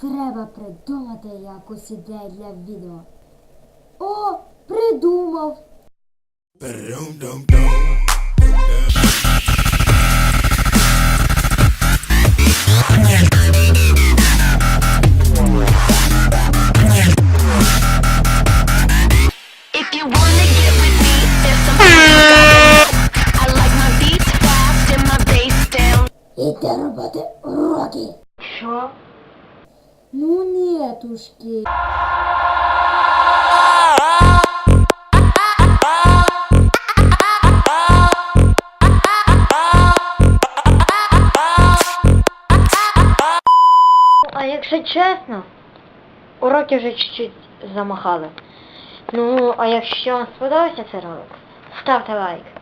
Треба придумати якусь ідею для відео. О, придумав! Іде робити уроки. Що? Ну нетушки. А якщо чесно, уроки вже чуть-чуть замахали. Ну, а якщо вам сподобався цей ролик, ставте лайк.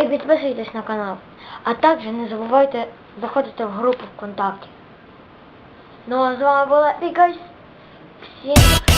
І підписуйтесь на канал. А також не забувайте заходити в групу ВКонтакті. Ну а з вами була Всем Всім